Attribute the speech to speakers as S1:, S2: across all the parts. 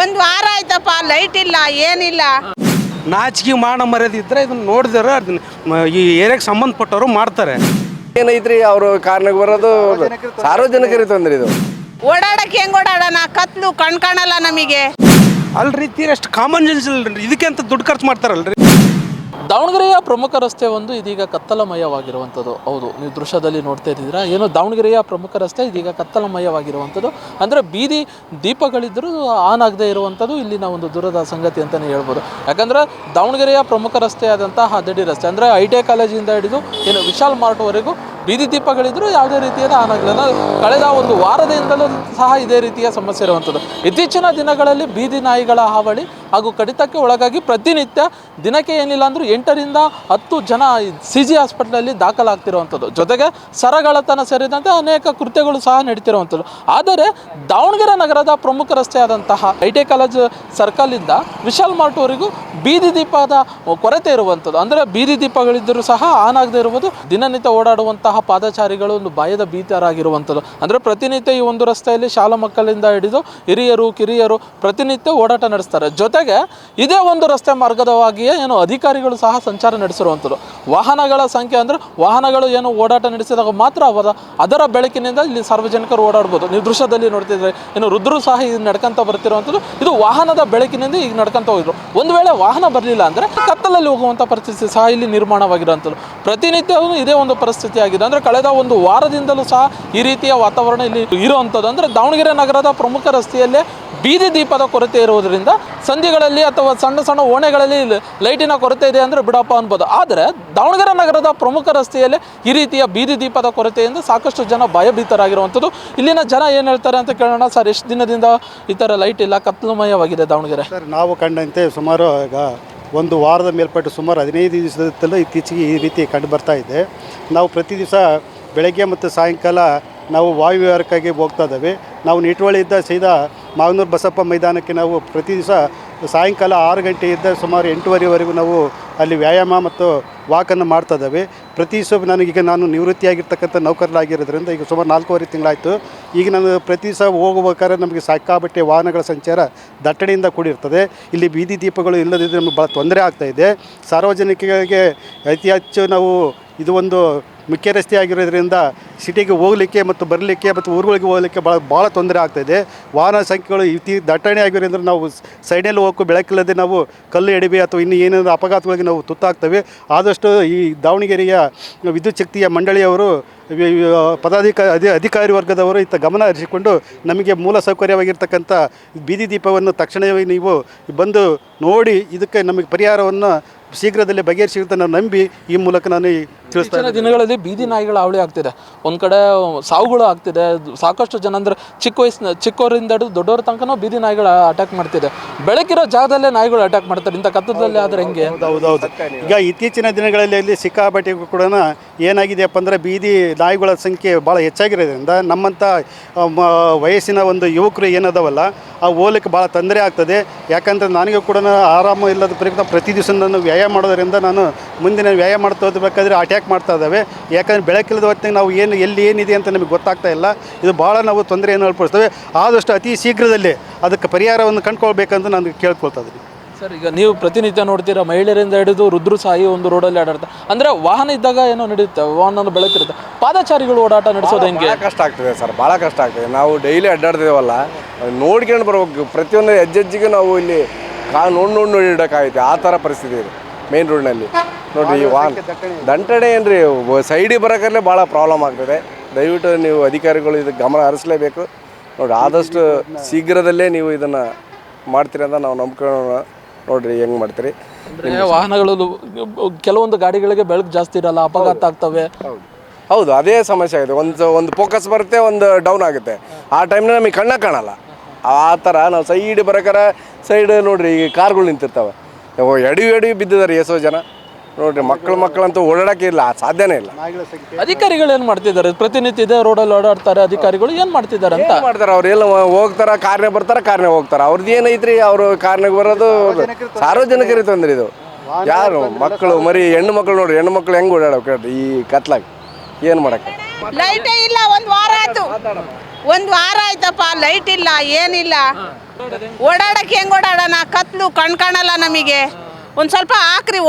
S1: ಒಂದು ವಾರ ಆಯ್ತಪ್ಪ ಲೈಟ್ ಇಲ್ಲ ಏನಿಲ್ಲ.
S2: ನಾಚಿಕೆ ಮಾಡ ಮರದಿದ್ರೆ ಇದನ್ನ ನೋಡಿದ್ರೆ ಅದನ್ನ ಈ ಏರಿಯಾಗೆ ಸಂಬಂಧಪಟ್ಟವರು ಮಾಡ್ತಾರೆ.
S3: ಏನೈತ್ರಿ ಅವರು ಕಾರ್ನಾಗ ಬರೋದು? ಸಾರ್ವಜನಿಕರಿಗೆ ತೊಂದ್ರೆ ಇದು.
S1: ಓಡಾಡಕ್ಕೆ ಹೆಂಗ್ ಓಡಾಡೋಣ? ಕತ್ಲು ಕಣ್ ಕಾಣಲ್ಲ ನಮಗೆ.
S2: ಅಲ್ರಿ ತೀರಷ್ಟು ಕಾಮನ್ ಸೆನ್ಸ್ ಇಲ್ರಿ. ಇದಕ್ಕೆ ಅಂತ ದುಡ್ಡು ಖರ್ಚು ಮಾಡ್ತಾರಲ್ರಿ.
S4: ದಾವಣಗೆರೆಯ ಪ್ರಮುಖ ರಸ್ತೆ ಒಂದು ಇದೀಗ ಕತ್ತಲಮಯವಾಗಿರುವಂಥದ್ದು. ಹೌದು, ನೀವು ದೃಶ್ಯದಲ್ಲಿ ನೋಡ್ತಾ ಇದ್ದೀರಾ? ಏನು ದಾವಣಗೆರೆಯ ಪ್ರಮುಖ ರಸ್ತೆ ಇದೀಗ ಕತ್ತಲಮಯವಾಗಿರುವಂಥದ್ದು? ಅಂದರೆ ಬೀದಿ ದೀಪಗಳಿದ್ದರೂ ಆನ್ ಆಗದೆ ಇರುವಂಥದ್ದು ಇಲ್ಲಿನ ಒಂದು ದೂರದ ಸಂಗತಿ ಅಂತಲೇ ಹೇಳ್ಬೋದು. ಯಾಕಂದರೆ ದಾವಣಗೆರೆಯ ಪ್ರಮುಖ ರಸ್ತೆ ಆದಂತಹ ಹದಡಿ ರಸ್ತೆ, ಅಂದರೆ ಐ ಟಿ ಐ ಕಾಲೇಜಿಂದ ಹಿಡಿದು ಏನು ವಿಶಾಲ್ ಮಾರ್ಟ್ವರೆಗೂ ಬೀದಿ ದೀಪಗಳಿದ್ದರೂ ಯಾವುದೇ ರೀತಿಯಾದ ಆನ್ ಆಗಲಿಲ್ಲ. ಕಳೆದ ಒಂದು ವಾರದಿಂದಲೂ ಸಹ ಇದೇ ರೀತಿಯ ಸಮಸ್ಯೆ ಇರುವಂಥದ್ದು. ಇತ್ತೀಚಿನ ದಿನಗಳಲ್ಲಿ ಬೀದಿ ನಾಯಿಗಳ ಹಾವಳಿ ಹಾಗೂ ಕಡಿತಕ್ಕೆ ಒಳಗಾಗಿ ಪ್ರತಿನಿತ್ಯ ದಿನಕ್ಕೆ ಏನಿಲ್ಲ ಅಂದರೂ ಎಂಟರಿಂದ ಹತ್ತು ಜನ ಸಿ ಜಿ ಹಾಸ್ಪಿಟ್ಲಲ್ಲಿ ದಾಖಲಾಗ್ತಿರುವಂಥದ್ದು. ಜೊತೆಗೆ ಸರಗಳತನ ಸೇರಿದಂತೆ ಅನೇಕ ಕೃತ್ಯಗಳು ಸಹ ನಡೀತಿರುವಂಥದ್ದು. ಆದರೆ ದಾವಣಗೆರೆ ನಗರದ ಪ್ರಮುಖ ರಸ್ತೆಯಾದಂತಹ ಐ ಟಿ ಕಾಲೇಜ್ ಸರ್ಕಲಿಂದ ವಿಶಾಲ್ ಮಾರ್ಟ್ವರೆಗೂ ಬೀದಿ ದೀಪದ ಕೊರತೆ ಇರುವಂಥದ್ದು. ಅಂದರೆ ಬೀದಿ ದೀಪಗಳಿದ್ದರೂ ಸಹ ಆನ್ ಆಗದೆ ಇರುವುದು ದಿನನಿತ್ಯ ಓಡಾಡುವಂತಹ ಪಾದಚಾರಿಗಳು ಒಂದು ಭಯದ ಭೀತರಾಗಿರುವಂಥದ್ದು. ಅಂದರೆ ಪ್ರತಿನಿತ್ಯ ಈ ಒಂದು ರಸ್ತೆಯಲ್ಲಿ ಶಾಲಾ ಮಕ್ಕಳಿಂದ ಹಿಡಿದು ಹಿರಿಯರು, ಕಿರಿಯರು ಪ್ರತಿನಿತ್ಯ ಓಡಾಟ ನಡೆಸ್ತಾರೆ. ಜೊತೆಗೆ ಇದೇ ಒಂದು ರಸ್ತೆ ಮಾರ್ಗದವಾಗಿಯೇ ಏನು ಅಧಿಕಾರಿಗಳು ಸಹ ಸಂಚಾರ ನಡೆಸಿರುವಂಥದ್ದು. ವಾಹನಗಳ ಸಂಖ್ಯೆ ಅಂದರೆ ವಾಹನಗಳು ಏನು ಓಡಾಟ ನಡೆಸಿದಾಗ ಮಾತ್ರ ಅವರ, ಅದರ ಬೆಳಕಿನಿಂದ ಇಲ್ಲಿ ಸಾರ್ವಜನಿಕರು ಓಡಾಡ್ಬೋದು. ನೀವು ದೃಶ್ಯದಲ್ಲಿ ನೋಡ್ತಿದ್ರೆ ಏನು ರುದ್ರು ಸಹ ಇದು ನಡ್ಕೊಂತ ಬರ್ತಿರುವಂಥದ್ದು ಇದು ವಾಹನದ ಬೆಳಕಿನಿಂದ ಈಗ ನಡ್ಕೊಂತ ಹೋಗಿದ್ರು. ಒಂದು ವೇಳೆ ವಾಹನ ಬರಲಿಲ್ಲ ಅಂದರೆ ಕತ್ತಲಲ್ಲಿ ಹೋಗುವಂಥ ಪರಿಸ್ಥಿತಿ ಸಹ ಇಲ್ಲಿ ನಿರ್ಮಾಣವಾಗಿರುವಂಥದ್ದು. ಪ್ರತಿನಿತ್ಯವೂ ಇದೇ ಒಂದು ಪರಿಸ್ಥಿತಿ ಆಗಿದೆ. ಅಂದರೆ ಕಳೆದ ಒಂದು ವಾರದಿಂದಲೂ ಸಹ ಈ ರೀತಿಯ ವಾತಾವರಣ ಇಲ್ಲಿ ಇರುವಂಥದ್ದು. ಅಂದರೆ ದಾವಣಗೆರೆ ನಗರದ ಪ್ರಮುಖ ರಸ್ತೆಯಲ್ಲೇ ಬೀದಿ ದೀಪದ ಕೊರತೆ ಇರುವುದರಿಂದ ಸಂಧಿಗಳಲ್ಲಿ ಅಥವಾ ಸಣ್ಣ ಸಣ್ಣ ಓಣೆಗಳಲ್ಲಿ ಲೈಟಿನ ಕೊರತೆ ಇದೆ ಅಂದರೆ ಬಿಡಪ್ಪ ಅನ್ಬೋದು. ಆದರೆ ದಾವಣಗೆರೆ ನಗರದ ಪ್ರಮುಖ ರಸ್ತೆಯಲ್ಲಿ ಈ ರೀತಿಯ ಬೀದಿ ದೀಪದ ಕೊರತೆಯಿಂದ ಸಾಕಷ್ಟು ಜನ ಭಯಭೀತರಾಗಿರುವಂಥದ್ದು ಇಲ್ಲಿನ ಜನ ಏನು ಹೇಳ್ತಾರೆ ಅಂತ ಕೇಳೋಣ. ಸರ್, ಎಷ್ಟು ದಿನದಿಂದ ಈ ಥರ ಲೈಟ್ ಇಲ್ಲ, ಕತ್ಲಮಯವಾಗಿದೆ ದಾವಣಗೆರೆ?
S5: ಸರ್, ನಾವು ಕಂಡಂತೆ ಸುಮಾರು ಈಗ ಒಂದು ವಾರದ ಮೇಲ್ಪಟ್ಟು ಸುಮಾರು ಹದಿನೈದು ದಿವಸದಲ್ಲೂ ಇತ್ತೀಚೆಗೆ ಈ ರೀತಿ ಕಂಡು ಬರ್ತಾ ಇದೆ. ನಾವು ಪ್ರತಿ ದಿವಸ ಬೆಳಗ್ಗೆ ಮತ್ತು ಸಾಯಂಕಾಲ ನಾವು ವಾಯು ವಿಹಾರಕ್ಕಾಗಿ ಹೋಗ್ತಾ ಇದ್ದಾವೆ. ನಾವು ನಿಟ್ವಳಿಯಿಂದ ಸೀದಾ ಮಾವನೂರು ಬಸಪ್ಪ ಮೈದಾನಕ್ಕೆ ನಾವು ಪ್ರತಿ ದಿವಸ ಸಾಯಂಕಾಲ ಆರು ಗಂಟೆಯಿಂದ ಸುಮಾರು ಎಂಟೂವರೆವರೆಗೂ ನಾವು ಅಲ್ಲಿ ವ್ಯಾಯಾಮ ಮತ್ತು ವಾಕನ್ನು ಮಾಡ್ತಾ ಇದ್ದಾವೆ. ಪ್ರತಿ ದಿವಸ ನನಗೀಗ ನಾನು ನಿವೃತ್ತಿಯಾಗಿರ್ತಕ್ಕಂಥ ನೌಕರರಾಗಿರೋದ್ರಿಂದ ಈಗ ಸುಮಾರು ನಾಲ್ಕೂವರೆ ತಿಂಗಳಾಯಿತು. ಈಗ ನಾನು ಪ್ರತಿ ದಿವಸ ಹೋಗಬೇಕಾದ್ರೆ ನಮಗೆ ಸಾಕಾಬಟ್ಟೆ ವಾಹನಗಳ ಸಂಚಾರ ದಟ್ಟಣೆಯಿಂದ ಕೂಡಿರ್ತದೆ. ಇಲ್ಲಿ ಬೀದಿ ದೀಪಗಳು ಇಲ್ಲದಿದ್ದರೆ ನಮಗೆ ಭಾಳ ತೊಂದರೆ ಆಗ್ತಾ ಇದೆ. ಸಾರ್ವಜನಿಕರಿಗೆ ಅತಿ ಹೆಚ್ಚು ನಾವು ಇದು ಒಂದು ಮುಖ್ಯ ರಸ್ತೆ ಆಗಿರೋದ್ರಿಂದ ಸಿಟಿಗೆ ಹೋಗಲಿಕ್ಕೆ ಮತ್ತು ಬರಲಿಕ್ಕೆ ಮತ್ತು ಊರುಗಳಿಗೆ ಹೋಗಲಿಕ್ಕೆ ಭಾಳ ಭಾಳ ತೊಂದರೆ ಆಗ್ತಾಯಿದೆ ವಾಹನ ಸಂಖ್ಯೆಗಳು ಇತಿ ದಟ್ಟಣೆ ಆಗಿರೋದ್ರಿಂದ ನಾವು ಸೈಡಲ್ಲಿ ಹೋಗೋಕ್ಕೂ ಬೆಳಕಿಲ್ಲದೆ ನಾವು ಕಲ್ಲು ಎಡಿಬೆ ಅಥವಾ ಇನ್ನು ಏನೇನು ಅಪಘಾತಗಳಿಗೆ ನಾವು ತುತ್ತಾಗ್ತವೆ. ಆದಷ್ಟು ಈ ದಾವಣಗೆರೆಯ ವಿದ್ಯುತ್ ಶಕ್ತಿಯ ಮಂಡಳಿಯವರು ಪದಾಧಿಕಾರಿ ಅಧಿ, ಅಧಿಕಾರಿ ವರ್ಗದವರು ಇತ್ತ ಗಮನ ಹರಿಸಿಕೊಂಡು ನಮಗೆ ಮೂಲ ಸೌಕರ್ಯವಾಗಿರ್ತಕ್ಕಂಥ ಬೀದಿ ದೀಪವನ್ನು ತಕ್ಷಣವೇ ನೀವು ಬಂದು ನೋಡಿ, ಇದಕ್ಕೆ ನಮಗೆ ಪರಿಹಾರವನ್ನು ಶೀಘ್ರದಲ್ಲೇ ಬಗೆಹರಿಸಿರುತ್ತೆ ನಾನು ನಂಬಿ ಈ ಮೂಲಕ ನಾನು ಈ ತಿಳಿಸ್ತಾ
S4: ಇತ್ತೀಚಿನ ದಿನಗಳಲ್ಲಿ ಬೀದಿ ನಾಯಿಗಳ ಹಾವಳಿ ಆಗ್ತಿದೆ. ಒಂದು ಕಡೆ ಸಾವುಗಳು ಆಗ್ತಿದೆ. ಸಾಕಷ್ಟು ಜನ ಅಂದ್ರೆ ಚಿಕ್ಕ ವಯಸ್ಸಿನ ಚಿಕ್ಕವರಿಂದ ಹಿಡಿದು ದೊಡ್ಡವ್ರ ತನಕನೂ ಬೀದಿ ನಾಯಿಗಳು ಅಟ್ಯಾಕ್ ಮಾಡ್ತಿದೆ. ಬೆಳಕಿರೋ ಜಾಗದಲ್ಲೇ ನಾಯಿಗಳು ಅಟ್ಯಾಕ್ ಮಾಡ್ತಾರೆ. ಇಂಥ ಕತ್ತಲದಲ್ಲಿ ಆದರೆ ಹೆಂಗೆ?
S5: ಹೌದೌದು ಈಗ ಇತ್ತೀಚಿನ ದಿನಗಳಲ್ಲಿ ಇಲ್ಲಿ ಸಿಕ್ಕಾಪಟ್ಟೆ ಕೂಡ ಏನಾಗಿದೆಯಪ್ಪ ಅಂದರೆ ಬೀದಿ ನಾಯಿಗಳ ಸಂಖ್ಯೆ ಭಾಳ ಹೆಚ್ಚಾಗಿರೋದ್ರಿಂದ ನಮ್ಮಂಥ ಮ- ವಯಸ್ಸಿನ ಒಂದು ಯುವಕರು ಏನದವಲ್ಲ ಆ ಓಲಕ್ಕೆ ಭಾಳ ತೊಂದರೆ ಆಗ್ತದೆ. ಯಾಕಂದರೆ ನನಗೆ ಕೂಡ ಆರಾಮ ಇಲ್ಲದ ಪ್ರಯತ್ನ ಪ್ರತಿ ದಿವಸ ನಾನು ವ್ಯಾಯಾಮ ಮಾಡೋದರಿಂದ ನಾನು ಮುಂದಿನ ವ್ಯಾಯಾಮ ಮಾಡ್ತಾ ಹೋಗಬೇಕಾದ್ರೆ ಅಟ್ಯಾಕ್ ಮಾಡ್ತಾ ಇದ್ದಾವೆ. ಯಾಕಂದರೆ ಬೆಳಕಿಲ್ಲದ ಹೊತ್ತಿಗೆ ನಾವು ಏನು ಎಲ್ಲಿ ಏನಿದೆ ಅಂತ ನಮಗೆ ಗೊತ್ತಾಗ್ತಾ ಇಲ್ಲ. ಇದು ಭಾಳ ನಾವು ತೊಂದರೆಯನ್ನು ಅನುಭವಿಸ್ತೇವೆ. ಆದಷ್ಟು ಅತಿ ಶೀಘ್ರದಲ್ಲಿ ಅದಕ್ಕೆ ಪರಿಹಾರವನ್ನು ಕಂಡುಕೊಳ್ಬೇಕಂತ ನಾನು ಕೇಳ್ಕೊಳ್ತಾ ಇದ್ದೀನಿ.
S4: ಸರ್ ಈಗ ನೀವು ಪ್ರತಿನಿತ್ಯ ನೋಡ್ತೀರಾ ಮಹಿಳೆಯರಿಂದ ಹಿಡಿದು ರುದ್ರು ಸಾಯಿ ಒಂದು ರೋಡಲ್ಲಿ ಆಡಾಡ್ತಾ ಅಂದ್ರೆ ವಾಹನ ಇದ್ದಾಗ ಏನೋ ನಡೆಯುತ್ತೆ ವಾಹನ ಬೆಳಕಿರುತ್ತೆ. ಪಾದಚಾರಿಗಳು ಓಡಾಟ ನಡೆಸೋದು ಹೆಂಗೆ?
S3: ಕಷ್ಟ ಆಗ್ತದೆ ಸರ್ ಭಾಳ ಕಷ್ಟ ಆಗ್ತದೆ. ನಾವು ಡೈಲಿ ಅಡ್ಡಾಡ್ತೀವಲ್ಲ ನೋಡ್ಕೊಂಡು ಬರ್ಬೇಕು. ಪ್ರತಿಯೊಂದು ಹೆಜ್ಜೆಜ್ಜಿಗೂ ನಾವು ಇಲ್ಲಿ ಕಾ ನೋಡಿ ನೋಡಿ ನೋಡಿ ಇಡೋಕ್ಕಾಗೈತೆ ಆ ಥರ ಪರಿಸ್ಥಿತಿ ಇದೆ. ಮೇನ್ ರೋಡ್ನಲ್ಲಿ ನೋಡಿರಿ ಈ ವಾಹನ ದಂಟಣೆ ರೀ ಸೈಡಿಗೆ ಬರೋಕಲ್ಲೇ ಭಾಳ ಪ್ರಾಬ್ಲಮ್ ಆಗ್ತದೆ. ದಯವಿಟ್ಟು ನೀವು ಅಧಿಕಾರಿಗಳು ಇದಕ್ಕೆ ಗಮನ ಹರಿಸಲೇಬೇಕು. ನೋಡಿ ಆದಷ್ಟು ಶೀಘ್ರದಲ್ಲೇ ನೀವು ಇದನ್ನು ಮಾಡ್ತೀರಿ ಅಂತ ನಾವು ನಂಬ್ಕೊಳ್ಳೋಣ. ನೋಡಿರಿ ಹೆಂಗೆ ಮಾಡ್ತೀರಿ?
S4: ವಾಹನಗಳು ಕೆಲವೊಂದು ಗಾಡಿಗಳಿಗೆ ಬೆಳಕು ಜಾಸ್ತಿ ಇರಲ್ಲ ಅಪಘಾತ ಆಗ್ತವೆ.
S3: ಹೌದು. ಅದೇ ಸಮಸ್ಯೆ ಆಗಿದೆ. ಒಂದು ಒಂದು ಫೋಕಸ್ ಬರುತ್ತೆ ಒಂದು ಡೌನ್ ಆಗುತ್ತೆ. ಆ ಟೈಮ್ನ ನಮಗೆ ಕಣ್ಣ ಕಾಣಲ್ಲ. ಆ ಥರ ನಾವು ಸೈಡ್ ಬರೋಕಾರ ಸೈಡ್ ನೋಡ್ರಿ ಈ ಕಾರ್ಗಳು ನಿಂತಿರ್ತಾವೆ. ಎಡಿ ಎಡಿ ಬಿದ್ದಿದ್ದಾರೆ ಎಷ್ಟೋ ಜನ. ನೋಡ್ರಿ ಮಕ್ಕಳು ಮಕ್ಕಳಂತೂ ಓಡಾಡಕ್ಕೆ ಇಲ್ಲ ಸಾಧ್ಯನೇ ಇಲ್ಲ.
S4: ಅಧಿಕಾರಿಗಳು ಏನು ಮಾಡ್ತಿದ್ದಾರೆ? ಪ್ರತಿನಿತ್ಯ ಇದೇ ರೋಡಲ್ಲಿ ಓಡಾಡ್ತಾರೆ ಅಧಿಕಾರಿಗಳು ಏನು ಮಾಡ್ತಿದ್ದಾರೆ ಅಂತ?
S3: ಏನ್ ಮಾಡ್ತಾರೆ ಅವ್ರು? ಎಲ್ಲ ಹೋಗ್ತಾರ ಕಾರ್ನೇ ಬರ್ತಾರ ಕಾರ್ನೇ ಹೋಗ್ತಾರ? ಅವ್ರದ್ದು ಏನೈತ್ರಿ ಅವರು ಕಾರ್ನಾಗ ಬರೋದು ಸಾರ್ವಜನಿಕರಿಗೆ ತೊಂದ್ರೆ ಇದು. ಯಾರು? ಮಕ್ಕಳು ಮರಿ ಹೆಣ್ಣು ಮಕ್ಕಳು ನೋಡ್ರಿ ಹೆಣ್ಣು ಮಕ್ಕಳು ಹೆಂಗೆ ಓಡಾಡೋಕೆ ಈ ಕತ್ಲಾಗ ಏನು ಮಾಡಕ್ಕೆ?
S1: ಲೈಟೇ ಇಲ್ಲ ಒಂದು ವಾರ ಆಯ್ತು. ಒಂದು ವಾರ ಆಯ್ತಪ್ಪ ಲೈಟ್ ಇಲ್ಲ ಏನಿಲ್ಲ. ಓಡಾಡಕ್ಕೆ ಹೆಂಗ್ ಓಡಾಡೋಣ? ಕತ್ಲು ಕಣ್ ಕಾಣಲ್ಲ ನಮಗೆ. ಒಂದು ಸ್ವಲ್ಪ ಹಾಕ್ರಿ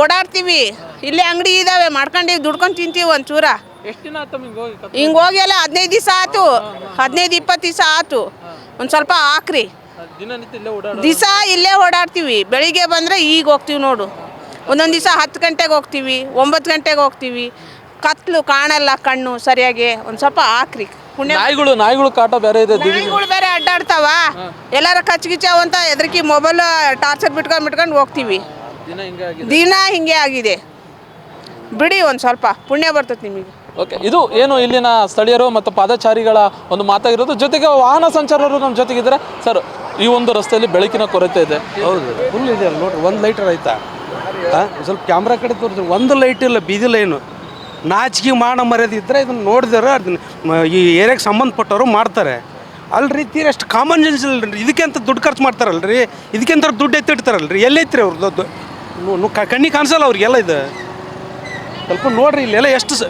S1: ಓಡಾಡ್ತೀವಿ. ಇಲ್ಲೇ ಅಂಗಡಿ ಇದಾವೆ ಮಾಡ್ಕೊಂಡು ದುಡ್ಕೊಂಡು ತಿಂತೀವಿ ಒಂಚೂರ.
S4: ಹಿಂಗೆ ಹೋಗಿ
S1: ಅಲ್ಲ ಹದಿನೈದು ದಿವಸ ಆಯ್ತು. ಹದಿನೈದು ಇಪ್ಪತ್ತು ದಿವಸ ಆಯ್ತು. ಒಂದು ಸ್ವಲ್ಪ ಹಾಕ್ರಿ. ದಿವಸ ಇಲ್ಲೇ ಓಡಾಡ್ತೀವಿ. ಬೆಳಿಗ್ಗೆ ಬಂದರೆ ಈಗ ಹೋಗ್ತೀವಿ ನೋಡು. ಒಂದೊಂದು ದಿವಸ ಹತ್ತು ಗಂಟೆಗೆ ಹೋಗ್ತೀವಿ ಒಂಬತ್ತು ಗಂಟೆಗೆ ಹೋಗ್ತೀವಿ. ಕತ್ಲು ಕಾಣಲ್ಲ ಕಣ್ಣು ಸರಿಯಾಗಿ. ಒಂದ್ ಸ್ವಲ್ಪ ಹಾಕ್ರಿ. ಪುಣ್ಯ
S4: ನಾಯಿಗಳು ನಾಯಿಗಳು ಕಾಟ ಬೇರೆ ಇದೆ
S1: ನಾಯಿಗಳು ಬೇರೆ ಅಡ್ಡಾಡ್ತಾವ. ಎಲ್ಲಾರ ಕಚ್ಗಿಚಾವ ಅಂತ ಎದ್ರಕಿ ಮೊಬೈಲ್ ಟಾರ್ಚರ್ ಬಿಟ್ಕೊಂಡು ಬಿಟ್ಕೊಂಡು ಹೋಗ್ತೀವಿ.
S4: ದಿನ ಹಿಂಗೆ ಆಗಿದೆ.
S1: ದಿನ ಹಿಂಗೆ ಆಗಿದೆ. ಬಿಡಿ ಒಂದ್ ಸ್ವಲ್ಪ ಪುಣ್ಯ ಬರ್ತದೆ ನಿಮಗೆ.
S4: ಓಕೆ ಇದು ಏನು ಇಲ್ಲಿನ ಸ್ಥಳೀಯರು ಮತ್ತು ಪಾದಚಾರಿಗಳ ಒಂದು ಮಾತಾಗಿರೋದು? ಜೊತೆಗೆ ವಾಹನ ಸಂಚಾರರು ನಮ್ಮ ಜೊತೆಗಿದ್ದಾರೆ. ಸರ್ ಈ ಒಂದು ರಸ್ತೆಯಲ್ಲಿ ಬೆಳಕಿನ ಕೊರತೆ ಇದೆ.
S2: ಹೌದು ಫುಲ್ ಇದೆ ಅಲ್ಲ ನೋಡ್ರಿ ಒಂದು ಲೈಟರ್ ಆಯ್ತಾ? ಸ್ವಲ್ಪ ಕ್ಯಾಮ್ರಾ ಕಡೆ ತೋರಿಸ್ರಿ ಒಂದು ಲೈಟ್ ಇಲ್ಲ ಬೀದಿ ಲೈನು ನಾಚಿಕೆ ಮಾಡೋ ಮರ್ಯಾದೆ ಇದ್ದರೆ ಇದನ್ನು ನೋಡಿದ್ರೆ ಅದನ್ನ ಈ ಏರಿಯಾಗೆ ಸಂಬಂಧಪಟ್ಟವರು ಮಾಡ್ತಾರೆ. ಅಲ್ರಿ ತೀರ ಅಷ್ಟು ಕಾಮನ್ ಸೆನ್ಸ್ ಇಲ್ರಿ ಇದಕ್ಕೆ ಅಂತ ದುಡ್ಡು ಖರ್ಚು ಮಾಡ್ತಾರಲ್ರಿ? ಇದಕ್ಕೆ ಅಂತ ದುಡ್ಡು ಎತ್ತಿಡ್ತಾರಲ್ರಿ? ಎಲ್ಲೈತ್ರಿ ಅವ್ರದ್ದು ಕಣ್ಣಿಗೆ ಕಾಣಿಸಲ್ಲ ಅವ್ರಿಗೆಲ್ಲ ಇದು. ಸ್ವಲ್ಪ ನೋಡ್ರಿ ಇಲ್ಲೆಲ್ಲ ಎಷ್ಟು ಸ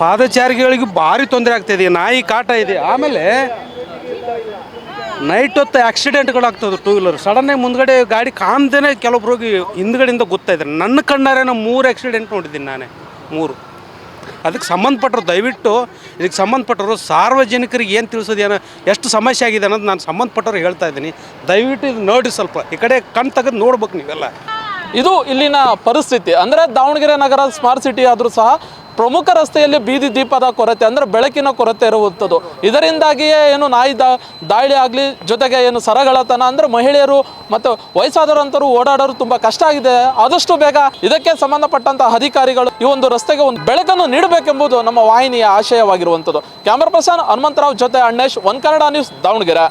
S2: ಪಾದಚಾರಿಗಳಿಗೆ ಭಾರಿ ತೊಂದರೆ ಆಗ್ತಾಯಿದೆ ನಾಯಿ ಕಾಟ ಇದೆ. ಆಮೇಲೆ ನೈಟ್ ಹೊತ್ತು ಆಕ್ಸಿಡೆಂಟ್ಗಳು ಆಗ್ತದೆ ಟೂ ವೀಲರ್ ಸಡನ್ನಾಗಿ ಮುಂದ್ಗಡೆ ಗಾಡಿ ಕಾಣ್ದೇ ಕೆಲವೊಬ್ರು ಹೋಗಿ ಹಿಂದ್ಗಡೆಯಿಂದ ಗೊತ್ತಾಯಿದ್ರೆ ನನ್ನ ಕಣ್ಣಾರೆ ನಾನು ಮೂರು ಆಕ್ಸಿಡೆಂಟ್ ನೋಡಿದ್ದೀನಿ ನಾನೇ. ಮೂರು. ಅದಕ್ಕೆ ಸಂಬಂಧಪಟ್ಟರು ದಯವಿಟ್ಟು ಇದಕ್ಕೆ ಸಂಬಂಧಪಟ್ಟರು ಸಾರ್ವಜನಿಕರಿಗೆ ಏನು ತಿಳಿಸೋದು ಏನೋ ಎಷ್ಟು ಸಮಸ್ಯೆ ಆಗಿದೆ ಅನ್ನೋದು ನಾನು ಸಂಬಂಧಪಟ್ಟವ್ರು ಹೇಳ್ತಾ ಇದ್ದೀನಿ. ದಯವಿಟ್ಟು ಇದು ನೋಡಿ ಸ್ವಲ್ಪ. ಈ ಕಡೆ ಕಣ್ ತೆಗೆದು ನೋಡ್ಬೇಕು ನೀವೆಲ್ಲ.
S4: ಇದು ಇಲ್ಲಿನ ಪರಿಸ್ಥಿತಿ. ಅಂದರೆ ದಾವಣಗೆರೆ ನಗರ ಸ್ಮಾರ್ಟ್ ಸಿಟಿ ಆದರೂ ಸಹ ಪ್ರಮುಖ ರಸ್ತೆಯಲ್ಲಿ ಬೀದಿ ದೀಪದ ಕೊರತೆ ಅಂದರೆ ಬೆಳಕಿನ ಕೊರತೆ ಇರುವಂಥದ್ದು. ಇದರಿಂದಾಗಿಯೇ ಏನು ನಾಯಿ ದಾಳಿ ಆಗಲಿ, ಜೊತೆಗೆ ಏನು ಸರಗಳತನ ಅಂದರೆ ಮಹಿಳೆಯರು ಮತ್ತು ವಯಸ್ಸಾದವರಂತರೂ ಓಡಾಡೋರು ತುಂಬ ಕಷ್ಟ ಆಗಿದೆ. ಆದಷ್ಟು ಬೇಗ ಇದಕ್ಕೆ ಸಂಬಂಧಪಟ್ಟಂತಹ ಅಧಿಕಾರಿಗಳು ಈ ಒಂದು ರಸ್ತೆಗೆ ಒಂದು ಬೆಳಕನ್ನು ನೀಡಬೇಕೆಂಬುದು ನಮ್ಮ ವಾಹಿನಿಯ ಆಶಯವಾಗಿರುವಂಥದ್ದು. ಕ್ಯಾಮರಾ ಪರ್ಸನ್ ಹನುಮಂತರಾವ್ ಜೊತೆ ಅಣ್ಣೇಶ್, ಒನ್ ಕನ್ನಡ ನ್ಯೂಸ್ ದಾವಣಗೆರೆ.